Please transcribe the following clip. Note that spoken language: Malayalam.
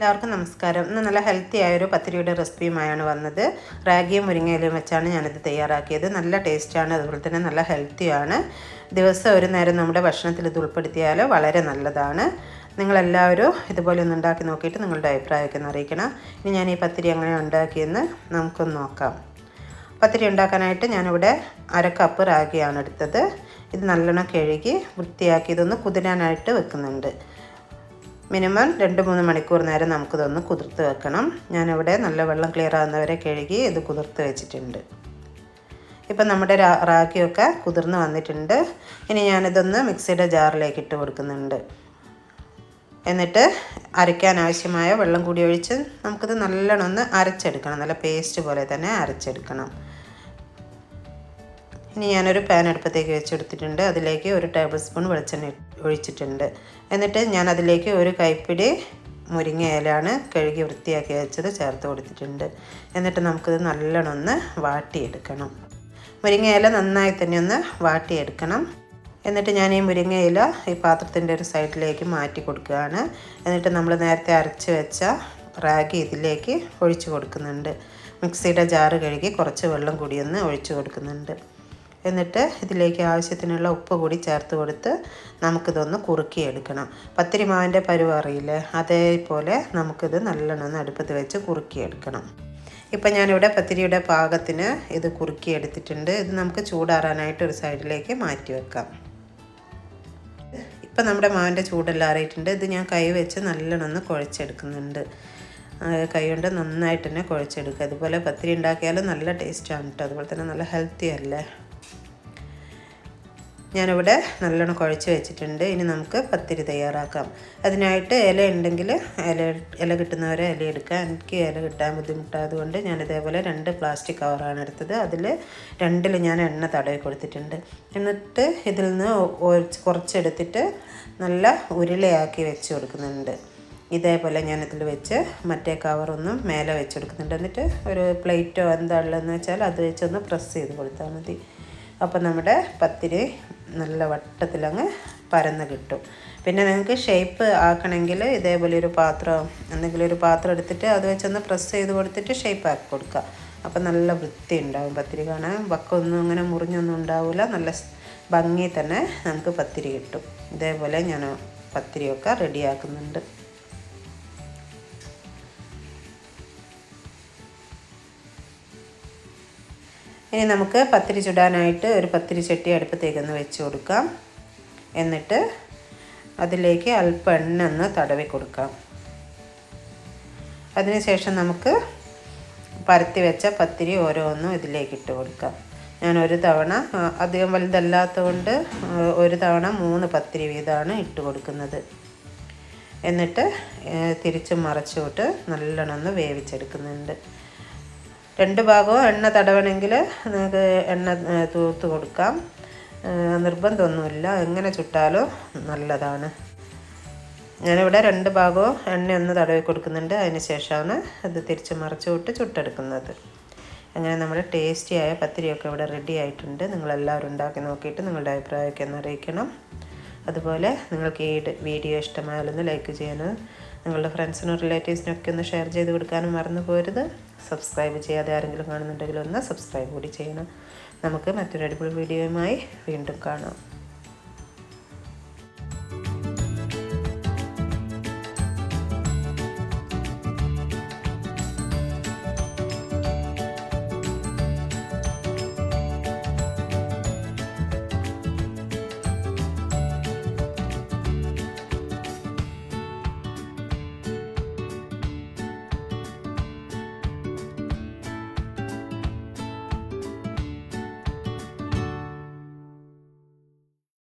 എല്ലാവർക്കും നമസ്കാരം. ഇന്ന് നല്ല ഹെൽത്തി ആയൊരു പത്തിരിയുടെ റെസിപ്പിയുമായാണ് വന്നത്. റാഗിയും മുരിങ്ങയിലും വെച്ചാണ് ഞാനിത് തയ്യാറാക്കിയത്. നല്ല ടേസ്റ്റാണ് അതുപോലെ തന്നെ നല്ല ഹെൽത്തിയാണ് ദിവസം ഒരു നേരം നമ്മുടെ ഭക്ഷണത്തിൽ ഇത് ഉൾപ്പെടുത്തിയാൽ വളരെ നല്ലതാണ്. നിങ്ങളെല്ലാവരും ഇതുപോലെ ഒന്ന് ഉണ്ടാക്കി നോക്കിയിട്ട് നിങ്ങളുടെ അഭിപ്രായമൊക്കെ ഒന്ന് അറിയിക്കണം. ഇനി ഞാൻ ഈ പത്തിരി എങ്ങനെ ഉണ്ടാക്കിയെന്ന് നമുക്കൊന്ന് നോക്കാം. പത്തിരി ഉണ്ടാക്കാനായിട്ട് ഞാനിവിടെ അര കപ്പ് റാഗിയാണ് എടുത്തത്. ഇത് നല്ലോണം കഴുകി വൃത്തിയാക്കി ഇതൊന്ന് കുതിരാനായിട്ട് വെക്കുന്നുണ്ട്. മിനിമം രണ്ട് മൂന്ന് മണിക്കൂർ നേരം നമുക്കിതൊന്ന് കുതിർത്ത് വെക്കണം. ഞാനിവിടെ നല്ല വെള്ളം ക്ലിയർ ആകുന്നവരെ കഴുകി ഇത് കുതിർത്ത് വെച്ചിട്ടുണ്ട്. ഇപ്പം നമ്മുടെ റാഗിയൊക്കെ കുതിർന്ന് വന്നിട്ടുണ്ട്. ഇനി ഞാനിതൊന്ന് മിക്സിയുടെ ജാറിലേക്ക് ഇട്ട് കൊടുക്കുന്നുണ്ട്. എന്നിട്ട് അരയ്ക്കാൻ ആവശ്യമായ വെള്ളം കൂടി ഒഴിച്ച് നമുക്കിത് നല്ലോണം ഒന്ന് അരച്ചെടുക്കണം. നല്ല പേസ്റ്റ് പോലെ തന്നെ അരച്ചെടുക്കണം. ഇനി ഞാനൊരു പാൻ അടുപ്പത്തേക്ക് വെച്ചെടുത്തിട്ടുണ്ട്. അതിലേക്ക് ഒരു ടേബിൾ സ്പൂൺ വെളിച്ചെണ്ണ ഒഴിച്ചിട്ടുണ്ട്. എന്നിട്ട് ഞാൻ അതിലേക്ക് ഒരു കൈപ്പിടി മുരിങ്ങ ഇലയാണ് കഴുകി വൃത്തിയാക്കി വെച്ചത് ചേർത്ത് കൊടുത്തിട്ടുണ്ട്. എന്നിട്ട് നമുക്കിത് നല്ലോണം ഒന്ന് വാട്ടിയെടുക്കണം. മുരിങ്ങ ഇല നന്നായി തന്നെ ഒന്ന് വാട്ടിയെടുക്കണം. എന്നിട്ട് ഞാൻ ഈ മുരിങ്ങ ഇല ഈ പാത്രത്തിന്റെ ഒരു സൈഡിലേക്ക് മാറ്റി കൊടുക്കുകയാണ്. എന്നിട്ട് നമ്മൾ നേരത്തെ അരച്ച് വെച്ച റാഗി ഇതിലേക്ക് ഒഴിച്ചു കൊടുക്കുന്നുണ്ട്. മിക്സിയുടെ ജാറ് കഴുകി കുറച്ച് വെള്ളം കൂടിയൊന്ന് ഒഴിച്ചു കൊടുക്കുന്നുണ്ട്. എന്നിട്ട് ഇതിലേക്ക് ആവശ്യത്തിനുള്ള ഉപ്പ് കൂടി ചേർത്ത് കൊടുത്ത് നമുക്കിതൊന്ന് കുറുക്കിയെടുക്കണം. പത്തിരി മാവിന്റെ പരുവ് അറിയില്ലേ? അതേപോലെ നമുക്കിത് നല്ലോണം അടുപ്പത്ത് വെച്ച് കുറുക്കിയെടുക്കണം. ഇപ്പം ഞാനിവിടെ പത്തിരിയുടെ പാകത്തിന് ഇത് കുറുക്കിയെടുത്തിട്ടുണ്ട്. ഇത് നമുക്ക് ചൂടാറാനായിട്ട് ഒരു സൈഡിലേക്ക് മാറ്റി വെക്കാം. ഇപ്പം നമ്മുടെ മാവിന്റെ ചൂടെല്ലാം അറിയിട്ടുണ്ട് ഇത് ഞാൻ കൈ വെച്ച് നല്ലോണം കുഴച്ചെടുക്കുന്നുണ്ട്. കൈ കൊണ്ട് നന്നായിട്ട് തന്നെ കുഴച്ചെടുക്കുക. അതുപോലെ പത്തിരി ഉണ്ടാക്കിയാലും നല്ല ടേസ്റ്റാണ് കേട്ടോ അതുപോലെ തന്നെ നല്ല ഹെൽത്തി അല്ലേ? ഞാനിവിടെ നല്ലോണം കുഴച്ച് വെച്ചിട്ടുണ്ട്. ഇനി നമുക്ക് പത്തിരി തയ്യാറാക്കാം. അതിനായിട്ട് ഇല ഉണ്ടെങ്കിൽ ഇല ഇല കിട്ടുന്നവരെ ഇല എടുക്കാം. എനിക്ക് ഇല കിട്ടാൻ ബുദ്ധിമുട്ടായതുകൊണ്ട് ഞാൻ ഇതേപോലെ രണ്ട് പ്ലാസ്റ്റിക് കവറാണ് എടുത്തത്. അതിൽ രണ്ടിൽ ഞാൻ എണ്ണ തടവി കൊടുത്തിട്ടുണ്ട്. എന്നിട്ട് ഇതിൽ നിന്ന് കുറച്ചെടുത്തിട്ട് നല്ല ഉരുളയാക്കി വെച്ച് കൊടുക്കുന്നുണ്ട്. ഇതേപോലെ ഞാനിതിൽ വെച്ച് മറ്റേ കവറൊന്നും മേലെ വെച്ച് കൊടുക്കുന്നുണ്ട്. എന്നിട്ട് ഒരു പ്ലേറ്റോ എന്താ ഉള്ളതെന്ന് വെച്ചാൽ അത് വെച്ചൊന്ന് പ്രസ് ചെയ്ത് കൊടുത്താൽ മതി. അപ്പോൾ നമ്മുടെ പത്തിരി നല്ല വട്ടത്തിലങ്ങ് പരന്ന് കിട്ടും. പിന്നെ നിങ്ങൾക്ക് ഷേപ്പ് ആക്കണമെങ്കിൽ ഇതേപോലെ ഒരു പാത്രം എന്തെങ്കിലും ഒരു പാത്രം എടുത്തിട്ട് അത് വെച്ചൊന്ന് പ്രസ് ചെയ്ത് കൊടുത്തിട്ട് ഷേപ്പ് ആക്കി കൊടുക്കുക. അപ്പം നല്ല വൃത്തി ഉണ്ടാവും പത്തിരി കാണാൻ. വക്കൊന്നും അങ്ങനെ മുറിഞ്ഞൊന്നും ഉണ്ടാവില്ല നല്ല ഭംഗി തന്നെ നമുക്ക് പത്തിരി കിട്ടും. ഇതേപോലെ ഞാൻ പത്തിരിയൊക്കെ റെഡിയാക്കുന്നുണ്ട് ഇനി നമുക്ക് പത്തിരി ചുടാനായിട്ട് ഒരു പത്തിരി ചട്ടി അടുപ്പത്തേക്കൊന്ന് വെച്ച് കൊടുക്കാം. എന്നിട്ട് അതിലേക്ക് അല്പം എണ്ണ ഒന്ന് തടവി കൊടുക്കാം. അതിനുശേഷം നമുക്ക് പരത്തി വെച്ച പത്തിരി ഓരോന്നും ഇതിലേക്ക് ഇട്ട് കൊടുക്കാം. ഞാൻ ഒരു തവണ അധികം വലുതല്ലാത്തതുകൊണ്ട് ഒരു തവണ മൂന്ന് പത്തിരി വീതമാണ് ഇട്ട് കൊടുക്കുന്നത്. എന്നിട്ട് തിരിച്ചും മറച്ചുവിട്ട് നല്ലോണം ഒന്ന് വേവിച്ചെടുക്കുന്നുണ്ട്. രണ്ട് ഭാഗവും എണ്ണ തടവണമെങ്കിൽ നിങ്ങൾക്ക് എണ്ണ തൂത്ത് കൊടുക്കാം. നിർബന്ധമൊന്നുമില്ല. എങ്ങനെ ചുട്ടാലോ നല്ലതാണ്. ഞാനിവിടെ രണ്ട് ഭാഗവും എണ്ണ ഒന്ന് തടവി കൊടുക്കുന്നുണ്ട്. അതിന് ശേഷമാണ് അത് തിരിച്ച് മറച്ചു വിട്ട് ചുട്ടെടുക്കുന്നത്. അങ്ങനെ നമ്മുടെ ടേസ്റ്റിയായ പത്തിരിയൊക്കെ ഇവിടെ റെഡി ആയിട്ടുണ്ട്. നിങ്ങളെല്ലാവരും ഉണ്ടാക്കി നോക്കിയിട്ട് നിങ്ങളുടെ അഭിപ്രായമൊക്കെ ഒന്ന് അറിയിക്കണം. അതുപോലെ നിങ്ങൾക്ക് ഈ വീഡിയോ ഇഷ്ടമായാലൊന്ന് ലൈക്ക് ചെയ്യാനും നിങ്ങളുടെ ഫ്രണ്ട്സിനും റിലേറ്റീവ്സിനൊക്കെ ഒന്ന് ഷെയർ ചെയ്ത് കൊടുക്കാനും മറന്നു പോരുത്. സബ്സ്ക്രൈബ് ചെയ്യാതെ ആരെങ്കിലും കാണുന്നുണ്ടെങ്കിൽ ഒന്ന് സബ്സ്ക്രൈബ് കൂടി ചെയ്യണം. നമുക്ക് മറ്റൊരു അടിപൊളി വീഡിയോയുമായി വീണ്ടും കാണാം.